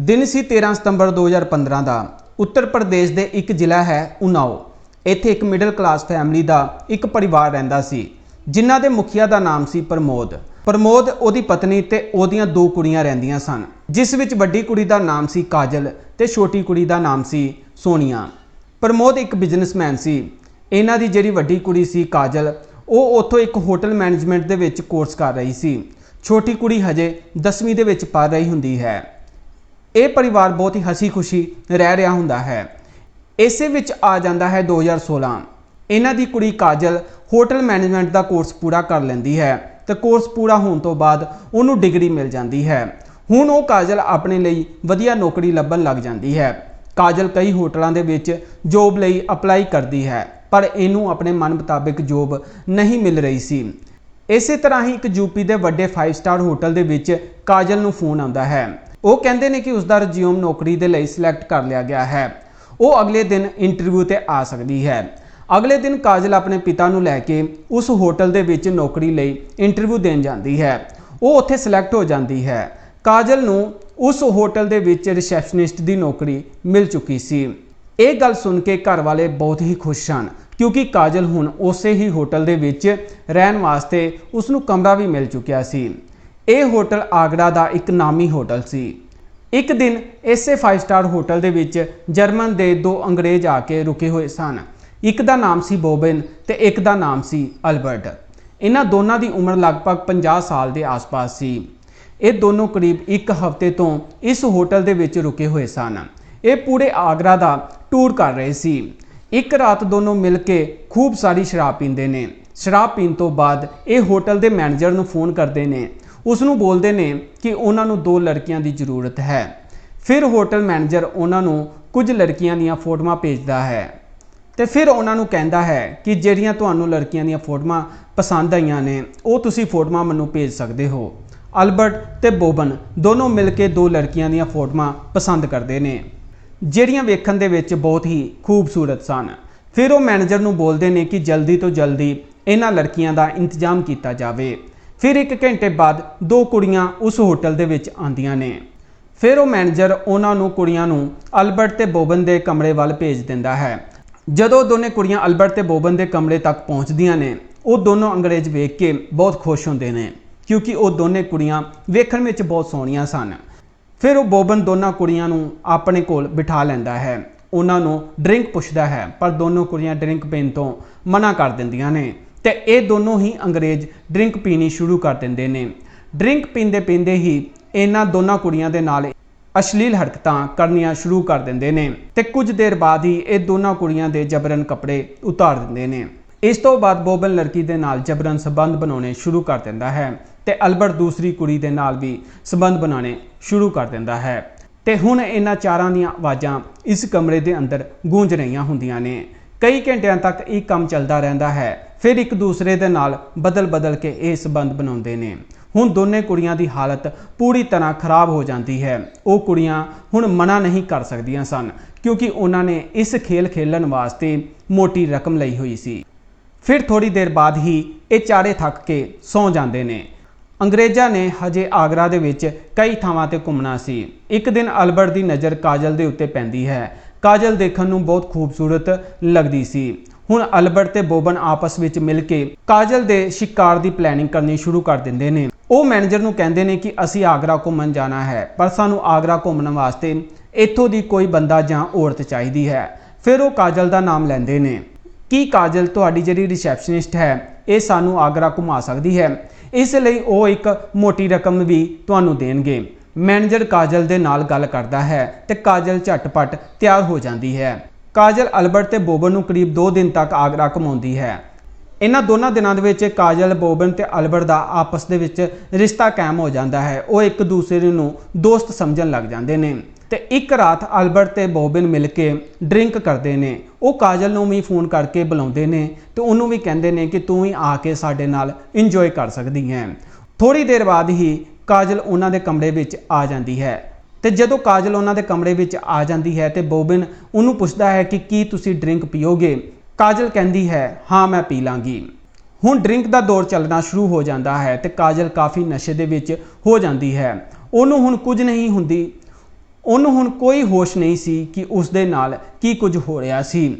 ਦਿਨ ਸੀ 13 ਸਤੰਬਰ 2015 ਦਾ। ਉੱਤਰ ਪ੍ਰਦੇਸ਼ ਦੇ ਇੱਕ ਜ਼ਿਲ੍ਹਾ ਹੈ ਉਨਾਓ। ਇੱਥੇ ਇੱਕ ਮਿਡਲ ਕਲਾਸ ਫੈਮਿਲੀ ਦਾ ਇੱਕ ਪਰਿਵਾਰ ਰਹਿੰਦਾ ਸੀ, ਜਿਨ੍ਹਾਂ ਦੇ ਮੁਖੀਆ ਦਾ ਨਾਮ ਸੀ ਪ੍ਰਮੋਦ। ਪ੍ਰਮੋਦ ਉਹਦੀ ਪਤਨੀ ਤੇ ਉਹਦੀਆਂ ਦੋ ਕੁੜੀਆਂ ਰਹਿੰਦੀਆਂ ਸਨ, ਜਿਸ ਵਿੱਚ ਵੱਡੀ ਕੁੜੀ ਦਾ ਨਾਮ ਸੀ ਕਾਜਲ ਤੇ ਛੋਟੀ ਕੁੜੀ ਦਾ ਨਾਮ ਸੀ ਸੋਨੀਆ। ਪ੍ਰਮੋਦ ਇੱਕ ਬਿਜ਼ਨਸਮੈਨ ਸੀ। ਇਹਨਾਂ ਦੀ ਜਿਹੜੀ ਵੱਡੀ ਕੁੜੀ ਸੀ ਕਾਜਲ, ਉਹ ਉੱਥੋਂ ਇੱਕ ਹੋਟਲ ਮੈਨੇਜਮੈਂਟ ਦੇ ਵਿੱਚ ਕੋਰਸ ਕਰ ਰਹੀ ਸੀ। ਛੋਟੀ ਕੁੜੀ ਹਜੇ 10ਵੀਂ ਦੇ ਵਿੱਚ ਪੜ੍ਹ ਰਹੀ ਹੁੰਦੀ ਹੈ। ਇਹ ਪਰਿਵਾਰ ਬਹੁਤ ਹੀ ਹਸੀ ਖੁਸ਼ੀ ਰਹਿ ਰਿਹਾ ਹੁੰਦਾ ਹੈ। ਇਸੇ ਵਿੱਚ ਆ ਜਾਂਦਾ ਹੈ 2016 ਇਹਨਾਂ ਦੀ ਕੁੜੀ ਕਾਜਲ ਹੋਟਲ ਮੈਨੇਜਮੈਂਟ ਦਾ ਕੋਰਸ ਪੂਰਾ ਕਰ ਲੈਂਦੀ ਹੈ ਤੇ ਕੋਰਸ ਪੂਰਾ ਹੋਣ ਤੋਂ ਬਾਅਦ ਉਹਨੂੰ ਡਿਗਰੀ ਮਿਲ ਜਾਂਦੀ ਹੈ। ਹੁਣ ਉਹ ਕਾਜਲ ਆਪਣੇ ਲਈ ਵਧੀਆ ਨੌਕਰੀ ਲੱਭਣ ਲੱਗ ਜਾਂਦੀ ਹੈ। ਕਾਜਲ ਕਈ ਹੋਟਲਾਂ ਦੇ ਵਿੱਚ ਜੋਬ ਲਈ ਅਪਲਾਈ ਕਰਦੀ ਹੈ, ਪਰ ਇਹਨੂੰ ਆਪਣੇ ਮਨ ਮੁਤਾਬਿਕ ਜੋਬ ਨਹੀਂ ਮਿਲ ਰਹੀ ਸੀ। ਇਸੇ ਤਰ੍ਹਾਂ ਹੀ ਇੱਕ ਯੂਪੀ ਦੇ ਵੱਡੇ 5 ਸਟਾਰ ਹੋਟਲ ਦੇ ਵਿੱਚ ਕਾਜਲ ਨੂੰ ਫੋਨ ਆਉਂਦਾ ਹੈ। ਉਹ ਕਹਿੰਦੇ ਨੇ ਕਿ ਉਸ ਦਾ ਰਿਜ਼ਿਊਮ ਨੌਕਰੀ ਦੇ ਲਈ ਸਿਲੈਕਟ ਕਰ ਲਿਆ ਗਿਆ ਹੈ। ਉਹ ਅਗਲੇ ਦਿਨ ਇੰਟਰਵਿਊ ਤੇ ਆ ਸਕਦੀ ਹੈ। ਅਗਲੇ ਦਿਨ ਕਾਜਲ ਆਪਣੇ ਪਿਤਾ ਨੂੰ ਲੈ ਕੇ ਉਸ ਹੋਟਲ ਦੇ ਵਿੱਚ ਨੌਕਰੀ ਲਈ ਇੰਟਰਵਿਊ ਦੇਣ ਜਾਂਦੀ ਹੈ। ਉਹ ਉੱਥੇ ਸਿਲੈਕਟ ਹੋ ਜਾਂਦੀ ਹੈ। ਕਾਜਲ ਨੂੰ ਉਸ ਹੋਟਲ ਦੇ ਵਿੱਚ ਰਿਸੈਪਸ਼ਨਿਸਟ ਦੀ ਨੌਕਰੀ ਮਿਲ ਚੁੱਕੀ ਸੀ। ਇਹ ਗੱਲ ਸੁਣ ਕੇ ਘਰ ਵਾਲੇ ਬਹੁਤ ਹੀ ਖੁਸ਼ ਹਨ, ਕਿਉਂਕਿ ਕਾਜਲ ਹੁਣ ਉਸੇ ਹੀ ਹੋਟਲ ਦੇ ਵਿੱਚ ਰਹਿਣ ਵਾਸਤੇ ਉਸ ਨੂੰ ਕਮਰਾ ਵੀ ਮਿਲ ਚੁੱਕਿਆ ਸੀ। ਇਹ ਹੋਟਲ ਆਗਰਾ ਦਾ ਇੱਕ ਨਾਮੀ ਹੋਟਲ ਸੀ। ਇੱਕ ਦਿਨ ਇਸੇ 5 ਸਟਾਰ ਹੋਟਲ ਦੇ ਵਿੱਚ ਜਰਮਨ ਦੇ ਦੋ ਅੰਗਰੇਜ਼ ਆ ਕੇ ਰੁਕੇ ਹੋਏ ਸਨ। ਇੱਕ ਦਾ ਨਾਮ ਸੀ ਬੋਬਨ ਤੇ ਇੱਕ ਦਾ ਨਾਮ ਸੀ ਅਲਬਰਟ। ਇਹਨਾਂ ਦੋਨਾਂ ਦੀ ਉਮਰ ਲਗਭਗ 50 ਸਾਲ ਦੇ ਆਸ-ਪਾਸ ਸੀ। ਇਹ ਦੋਨੋਂ ਕਰੀਬ ਇੱਕ ਹਫ਼ਤੇ ਤੋਂ ਇਸ ਹੋਟਲ ਦੇ ਵਿੱਚ ਰੁਕੇ ਹੋਏ ਸਨ। ਇਹ ਪੂਰੇ ਆਗਰਾ ਦਾ ਟੂਰ ਕਰ ਰਹੇ ਸੀ। ਇੱਕ ਰਾਤ ਦੋਨੋਂ ਮਿਲ ਕੇ ਖੂਬ ਸਾਰੀ ਸ਼ਰਾਬ ਪੀਂਦੇ ਨੇ। ਸ਼ਰਾਬ ਪੀਣ ਤੋਂ ਬਾਅਦ ਇਹ ਹੋਟਲ ਦੇ ਮੈਨੇਜਰ ਨੂੰ ਫੋਨ ਕਰਦੇ ਨੇ ਉਸ ਨੂੰ ਬੋਲਦੇ ਨੇ ਕਿ ਉਹਨਾਂ ਨੂੰ ਦੋ ਲੜਕੀਆਂ ਦੀ ਜ਼ਰੂਰਤ ਹੈ। ਫਿਰ ਹੋਟਲ ਮੈਨੇਜਰ ਉਹਨਾਂ ਨੂੰ ਕੁਝ ਲੜਕੀਆਂ ਦੀਆਂ ਫੋਟੋਆਂ ਭੇਜਦਾ ਹੈ ਤੇ ਫਿਰ ਉਹਨਾਂ ਨੂੰ ਕਹਿੰਦਾ ਹੈ ਕਿ ਜਿਹੜੀਆਂ ਤੁਹਾਨੂੰ ਲੜਕੀਆਂ ਦੀਆਂ ਫੋਟੋਆਂ ਪਸੰਦ ਆਈਆਂ ਨੇ, ਉਹ ਤੁਸੀਂ ਫੋਟੋਆਂ ਮੈਨੂੰ ਭੇਜ ਸਕਦੇ ਹੋ। ਅਲਬਰਟ ਤੇ ਬੋਬਨ ਦੋਨੋਂ ਮਿਲ ਕੇ ਦੋ ਲੜਕੀਆਂ ਦੀਆਂ ਫੋਟੋਆਂ ਪਸੰਦ ਕਰਦੇ ਨੇ, ਜਿਹੜੀਆਂ ਵੇਖਣ ਦੇ ਵਿੱਚ ਬਹੁਤ ਹੀ ਖੂਬਸੂਰਤ ਸਨ। ਫਿਰ ਉਹ ਮੈਨੇਜਰ ਨੂੰ ਬੋਲਦੇ ਨੇ ਕਿ ਜਲਦੀ ਤੋਂ ਜਲਦੀ ਇਹਨਾਂ ਲੜਕੀਆਂ ਦਾ ਇੰਤਜ਼ਾਮ ਕੀਤਾ ਜਾਵੇ। ਫਿਰ ਇੱਕ ਘੰਟੇ ਬਾਅਦ ਦੋ ਕੁੜੀਆਂ ਉਸ ਹੋਟਲ ਦੇ ਵਿੱਚ ਆਂਦੀਆਂ ਨੇ। ਫਿਰ ਉਹ ਮੈਨੇਜਰ ਉਹਨਾਂ ਨੂੰ ਕੁੜੀਆਂ ਨੂੰ ਅਲਬਰਟ ਤੇ ਬੋਬਨ ਦੇ ਕਮਰੇ ਵੱਲ ਭੇਜ ਦਿੰਦਾ ਹੈ। ਜਦੋਂ ਦੋਨੇ ਕੁੜੀਆਂ ਅਲਬਰਟ ਤੇ ਬੋਬਨ ਦੇ ਕਮਰੇ ਤੱਕ ਪਹੁੰਚਦੀਆਂ ਨੇ, ਉਹ ਦੋਨੋਂ ਅੰਗਰੇਜ਼ ਵੇਖ ਕੇ ਬਹੁਤ ਖੁਸ਼ ਹੁੰਦੇ ਨੇ, ਕਿਉਂਕਿ ਉਹ ਦੋਨੇ ਕੁੜੀਆਂ ਵੇਖਣ ਵਿੱਚ ਬਹੁਤ ਸੋਹਣੀਆਂ ਸਨ। ਫਿਰ ਉਹ ਬੋਬਨ ਦੋਨਾਂ ਕੁੜੀਆਂ ਨੂੰ ਆਪਣੇ ਕੋਲ ਬਿਠਾ ਲੈਂਦਾ ਹੈ। ਉਹਨਾਂ ਨੂੰ ਡਰਿੰਕ ਪੁੱਛਦਾ ਹੈ, ਪਰ ਦੋਨੋਂ ਕੁੜੀਆਂ ਡਰਿੰਕ ਪੀਣ ਤੋਂ ਮਨਾ ਕਰ ਦਿੰਦੀਆਂ ਨੇ। ਤੇ ਇਹ ਦੋਨੋਂ ਹੀ ਅੰਗਰੇਜ਼ ਡਰਿੰਕ ਪੀਣੀ ਸ਼ੁਰੂ ਕਰ ਦਿੰਦੇ ਨੇ। ਡਰਿੰਕ ਪੀਂਦੇ ਪੀਂਦੇ ਹੀ ਇਹਨਾਂ ਦੋਨਾਂ ਕੁੜੀਆਂ ਦੇ ਨਾਲ ਅਸ਼ਲੀਲ ਹਰਕਤਾਂ ਕਰਨੀਆਂ ਸ਼ੁਰੂ ਕਰ ਦਿੰਦੇ ਨੇ ਤੇ ਕੁਝ ਦੇਰ ਬਾਅਦ ਹੀ ਇਹ ਦੋਨਾਂ ਕੁੜੀਆਂ ਦੇ ਜਬਰਨ ਕੱਪੜੇ ਉਤਾਰ ਦਿੰਦੇ ਨੇ। ਇਸ ਤੋਂ ਬਾਅਦ ਬੋਬਨ ਲੜਕੀ ਦੇ ਨਾਲ ਜਬਰਨ ਸਬੰਧ ਬਣਾਉਣੇ ਸ਼ੁਰੂ ਕਰ ਦਿੰਦਾ ਹੈ ਤੇ ਅਲਬਰਟ ਦੂਸਰੀ ਕੁੜੀ ਦੇ ਨਾਲ ਵੀ ਸਬੰਧ ਬਣਾਉਣੇ ਸ਼ੁਰੂ ਕਰ ਦਿੰਦਾ ਹੈ। ਤੇ ਹੁਣ ਇਹਨਾਂ ਚਾਰਾਂ ਦੀਆਂ ਆਵਾਜ਼ਾਂ ਇਸ ਕਮਰੇ ਦੇ ਅੰਦਰ ਗੂੰਜ ਰਹੀਆਂ ਹੁੰਦੀਆਂ ਨੇ। ਕਈ ਘੰਟਿਆਂ ਤੱਕ ਇਹ ਕੰਮ ਚੱਲਦਾ ਰਹਿੰਦਾ ਹੈ। ਫਿਰ ਇੱਕ ਦੂਸਰੇ ਦੇ ਨਾਲ ਬਦਲ-ਬਦਲ ਕੇ ਇਹ ਸਬੰਧ ਬਣਾਉਂਦੇ ਨੇ। ਹੁਣ ਦੋਨੇ ਕੁੜੀਆਂ ਦੀ ਹਾਲਤ ਪੂਰੀ ਤਰ੍ਹਾਂ ਖਰਾਬ ਹੋ ਜਾਂਦੀ ਹੈ। ਉਹ ਕੁੜੀਆਂ ਹੁਣ ਮਨਾ ਨਹੀਂ ਕਰ ਸਕਦੀਆਂ ਸਨ, ਕਿਉਂਕਿ ਉਹਨਾਂ ਨੇ ਇਸ ਖੇਲ ਖੇਲਣ ਵਾਸਤੇ ਮੋਟੀ ਰਕਮ ਲਈ ਹੋਈ ਸੀ। ਫਿਰ ਥੋੜੀ ਦੇਰ ਬਾਅਦ ਹੀ ਇਹ ਚਾਰੇ ਥੱਕ ਕੇ ਸੌਂ ਜਾਂਦੇ ਨੇ। ਅੰਗਰੇਜ਼ਾਂ ਨੇ ਹਜੇ ਆਗਰਾ ਦੇ ਵਿੱਚ ਕਈ ਥਾਵਾਂ ਤੇ ਘੁੰਮਣਾ ਸੀ। ਇੱਕ ਦਿਨ ਅਲਬਰਟ ਦੀ ਨਜ਼ਰ ਕਾਜਲ ਦੇ ਉੱਤੇ ਪੈਂਦੀ ਹੈ। ਕਾਜਲ ਦੇਖਣ ਨੂੰ ਬਹੁਤ ਖੂਬਸੂਰਤ ਲੱਗਦੀ ਸੀ। ਹੁਣ ਅਲਬਰਟ ਤੇ ਬੋਬਨ ਆਪਸ ਵਿੱਚ ਮਿਲ ਕੇ ਕਾਜਲ ਦੇ ਸ਼ਿਕਾਰ ਦੀ ਪਲੈਨਿੰਗ ਕਰਨੀ ਸ਼ੁਰੂ ਕਰ ਦਿੰਦੇ ਨੇ। ਉਹ ਮੈਨੇਜਰ ਨੂੰ ਕਹਿੰਦੇ ਨੇ ਕਿ ਅਸੀਂ ਆਗਰਾ ਘੁੰਮਣ ਜਾਣਾ ਹੈ, ਪਰ ਸਾਨੂੰ ਆਗਰਾ ਘੁੰਮਣ ਵਾਸਤੇ ਇੱਥੋਂ ਦੀ ਕੋਈ ਬੰਦਾ ਜਾਂ ਔਰਤ ਚਾਹੀਦੀ ਹੈ। ਫਿਰ ਉਹ ਕਾਜਲ ਦਾ ਨਾਮ ਲੈਂਦੇ ਨੇ। ਕੀ ਕਾਜਲ ਤੁਹਾਡੀ ਜਿਹੜੀ ਰਿਸੈਪਸ਼ਨਿਸਟ ਹੈ, ਇਹ ਸਾਨੂੰ ਆਗਰਾ ਘੁਮਾ ਸਕਦੀ ਹੈ? ਇਸ ਲਈ ਉਹ ਇੱਕ ਮੋਟੀ ਰਕਮ ਵੀ ਤੁਹਾਨੂੰ ਦੇਣਗੇ। ਮੈਨੇਜਰ ਕਾਜਲ ਦੇ ਨਾਲ ਗੱਲ ਕਰਦਾ ਹੈ ਤੇ ਕਾਜਲ ਝਟਪਟ ਤਿਆਰ ਹੋ ਜਾਂਦੀ ਹੈ। ਕਾਜਲ ਅਲਬਰਟ ਤੇ ਬੋਬਨ ਨੂੰ ਕਰੀਬ 2 ਦਿਨ ਤੱਕ ਆਗਰਾ ਘੁਮਾਉਂਦੀ ਹੈ। ਇਹਨਾਂ ਦੋਨਾਂ ਦਿਨਾਂ ਦੇ ਵਿੱਚ ਕਾਜਲ, ਬੋਬਨ ਤੇ ਅਲਬਰਟ ਦਾ ਆਪਸ ਦੇ ਵਿੱਚ ਰਿਸ਼ਤਾ ਕਾਇਮ ਹੋ ਜਾਂਦਾ ਹੈ। ਉਹ ਇੱਕ ਦੂਸਰੇ ਨੂੰ ਦੋਸਤ ਸਮਝਣ ਲੱਗ ਜਾਂਦੇ ਨੇ ਤੇ ਇੱਕ ਰਾਤ ਅਲਬਰਟ ਤੇ ਬੋਬਨ ਮਿਲ ਕੇ ਡਰਿੰਕ ਕਰਦੇ ਨੇ। ਉਹ ਕਾਜਲ ਨੂੰ ਵੀ ਫੋਨ ਕਰਕੇ ਬੁਲਾਉਂਦੇ ਨੇ ਤੇ ਉਹਨੂੰ ਵੀ ਕਹਿੰਦੇ ਨੇ ਕਿ ਤੂੰ ਵੀ ਆ ਕੇ ਸਾਡੇ ਨਾਲ ਇੰਜੋਏ ਕਰ ਸਕਦੀ ਹੈ। ਥੋੜੀ ਦੇਰ ਬਾਅਦ ਹੀ ਕਾਜਲ ਉਹਨਾਂ ਦੇ ਕਮਰੇ ਵਿੱਚ ਆ ਜਾਂਦੀ ਹੈ। ਤੇ ਜਦੋਂ ਕਾਜਲ ਉਹਨਾਂ ਦੇ ਕਮਰੇ ਵਿੱਚ ਆ ਜਾਂਦੀ ਹੈ ਤੇ ਬੋਬਿਨ ਉਹਨੂੰ ਪੁੱਛਦਾ ਹੈ ਕਿ ਕੀ ਤੁਸੀਂ ਡਰਿੰਕ ਪੀਓਗੇ, ਕਾਜਲ ਕਹਿੰਦੀ ਹੈ, ਹਾਂ, ਮੈਂ ਪੀ ਲਾਂਗੀ। ਹੁਣ ਡਰਿੰਕ ਦਾ ਦੌਰ ਚੱਲਣਾ ਸ਼ੁਰੂ ਹੋ ਜਾਂਦਾ ਹੈ ਤੇ ਕਾਜਲ ਕਾਫੀ ਨਸ਼ੇ ਦੇ ਵਿੱਚ ਹੋ ਜਾਂਦੀ ਹੈ। ਉਹਨੂੰ ਹੁਣ ਕੁਝ ਨਹੀਂ ਹੁੰਦੀ। ਉਹਨੂੰ ਹੁਣ ਕੋਈ ਹੋਸ਼ ਨਹੀਂ ਸੀ ਕਿ ਉਸ ਦੇ ਨਾਲ ਕੀ ਕੁਝ ਹੋ ਰਿਹਾ ਸੀ।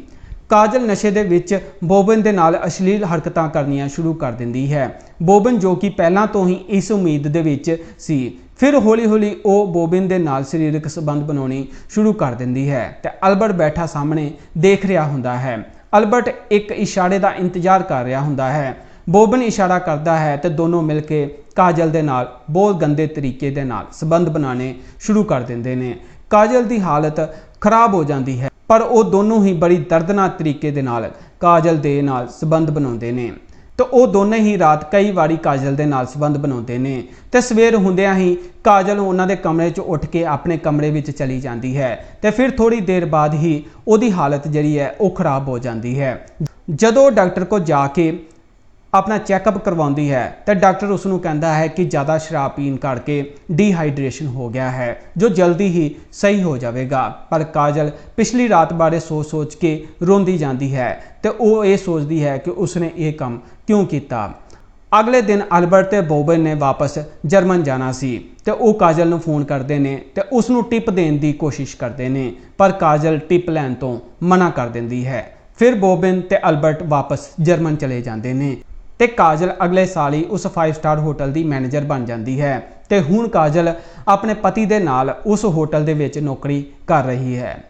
ਕਾਜਲ ਨਸ਼ੇ ਦੇ ਵਿੱਚ ਬੋਬਨ ਦੇ ਨਾਲ ਅਸ਼ਲੀਲ ਹਰਕਤਾਂ ਕਰਨੀਆਂ ਸ਼ੁਰੂ ਕਰ ਦਿੰਦੀ ਹੈ। ਬੋਬਨ ਜੋ ਕਿ ਪਹਿਲਾਂ ਤੋਂ ਹੀ ਇਸ ਉਮੀਦ ਦੇ ਵਿੱਚ ਸੀ ਫਿਰ ਹੌਲੀ-ਹੌਲੀ ਉਹ ਬੋਬਿਨ ਦੇ ਨਾਲ ਸਰੀਰਕ ਸੰਬੰਧ ਬਣਾਉਣੀ ਸ਼ੁਰੂ ਕਰ ਦਿੰਦੀ ਹੈ ਤੇ ਅਲਬਰਟ ਬੈਠਾ ਸਾਹਮਣੇ ਦੇਖ ਰਿਹਾ ਹੁੰਦਾ ਹੈ। ਅਲਬਰਟ ਇੱਕ ਇਸ਼ਾਰੇ ਦਾ ਇੰਤਜ਼ਾਰ ਕਰ ਰਿਹਾ ਹੁੰਦਾ ਹੈ। ਬੋਬਨ ਇਸ਼ਾਰਾ ਕਰਦਾ ਹੈ ਤੇ ਦੋਨੋਂ ਮਿਲ ਕੇ ਕਾਜਲ ਦੇ ਨਾਲ, ਬਹੁਤ ਗੰਦੇ ਤਰੀਕੇ ਦੇ ਨਾਲ ਸੰਬੰਧ ਬਣਾਉਣੇ ਸ਼ੁਰੂ ਕਰ ਦਿੰਦੇ ਨੇ। ਕਾਜਲ ਦੀ ਹਾਲਤ ਖਰਾਬ ਹੋ ਜਾਂਦੀ ਹੈ, ਪਰ ਉਹ ਦੋਨੋਂ ਹੀ ਬੜੀ ਦਰਦਨਾਕ ਤਰੀਕੇ ਦੇ ਨਾਲ ਕਾਜਲ ਦੇ ਨਾਲ ਸੰਬੰਧ ਬਣਾਉਂਦੇ ਨੇ। ਤਾਂ ਉਹ ਦੋਨੇ ਹੀ ਰਾਤ ਕਈ ਵਾਰੀ ਕਾਜਲ ਦੇ ਨਾਲ ਸੰਬੰਧ ਬਣਾਉਂਦੇ ਨੇ ਤੇ ਸਵੇਰ ਹੁੰਦਿਆਂ ਹੀ ਕਾਜਲ ਉਹਨਾਂ ਦੇ ਕਮਰੇ 'ਚ ਉੱਠ ਕੇ ਆਪਣੇ ਕਮਰੇ ਵਿੱਚ ਚਲੀ ਜਾਂਦੀ ਹੈ ਤੇ ਫਿਰ ਥੋੜੀ ਦੇਰ ਬਾਅਦ ਹੀ ਉਹਦੀ ਹਾਲਤ ਜਿਹੜੀ ਹੈ ਉਹ ਖਰਾਬ ਹੋ ਜਾਂਦੀ ਹੈ। ਜਦੋਂ ਡਾਕਟਰ ਕੋਲ ਜਾ ਕੇ ਆਪਣਾ ਚੈੱਕਅਪ ਕਰਵਾਉਂਦੀ ਹੈ ਤੇ ਡਾਕਟਰ ਉਸ ਨੂੰ ਕਹਿੰਦਾ ਹੈ ਕਿ ਜ਼ਿਆਦਾ ਸ਼ਰਾਬ ਪੀਣ ਕਰਕੇ ਡੀਹਾਈਡਰੇਸ਼ਨ ਹੋ ਗਿਆ ਹੈ, ਜੋ ਜਲਦੀ ਹੀ ਸਹੀ ਹੋ ਜਾਵੇਗਾ। ਪਰ ਕਾਜਲ ਪਿਛਲੀ ਰਾਤ ਬਾਰੇ ਸੋਚ-ਸੋਚ ਕੇ ਰੋਂਦੀ ਜਾਂਦੀ ਹੈ ਤੇ ਉਹ ਇਹ ਸੋਚਦੀ ਹੈ ਕਿ ਉਸਨੇ ਇਹ ਕੰਮ ਕਿਉਂ ਕੀਤਾ। ਅਗਲੇ ਦਿਨ ਅਲਬਰਟ ਤੇ ਬੋਬਨ ਨੇ ਵਾਪਸ ਜਰਮਨ ਜਾਣਾ ਸੀ ਤੇ ਉਹ ਕਾਜਲ ਨੂੰ ਫੋਨ ਕਰਦੇ ਨੇ ਤੇ ਉਸ ਨੂੰ ਟਿਪ ਦੇਣ ਦੀ ਕੋਸ਼ਿਸ਼ ਕਰਦੇ ਨੇ, ਪਰ ਕਾਜਲ ਟਿਪ ਲੈਣ ਤੋਂ ਮਨਾ ਕਰ ਦਿੰਦੀ ਹੈ। ਫਿਰ ਬੋਬਨ ਤੇ ਅਲਬਰਟ ਵਾਪਸ ਜਰਮਨ ਚਲੇ ਜਾਂਦੇ ਨੇ। ਤੇ ਕਾਜਲ ਅਗਲੇ ਸਾਲ ਹੀ ਉਸ 5 ਸਟਾਰ ਹੋਟਲ ਦੀ ਮੈਨੇਜਰ ਬਣ ਜਾਂਦੀ ਹੈ ਤੇ ਹੁਣ ਕਾਜਲ ਆਪਣੇ ਪਤੀ ਦੇ ਨਾਲ ਉਸ ਹੋਟਲ ਦੇ ਵਿੱਚ ਨੌਕਰੀ ਕਰ ਰਹੀ ਹੈ।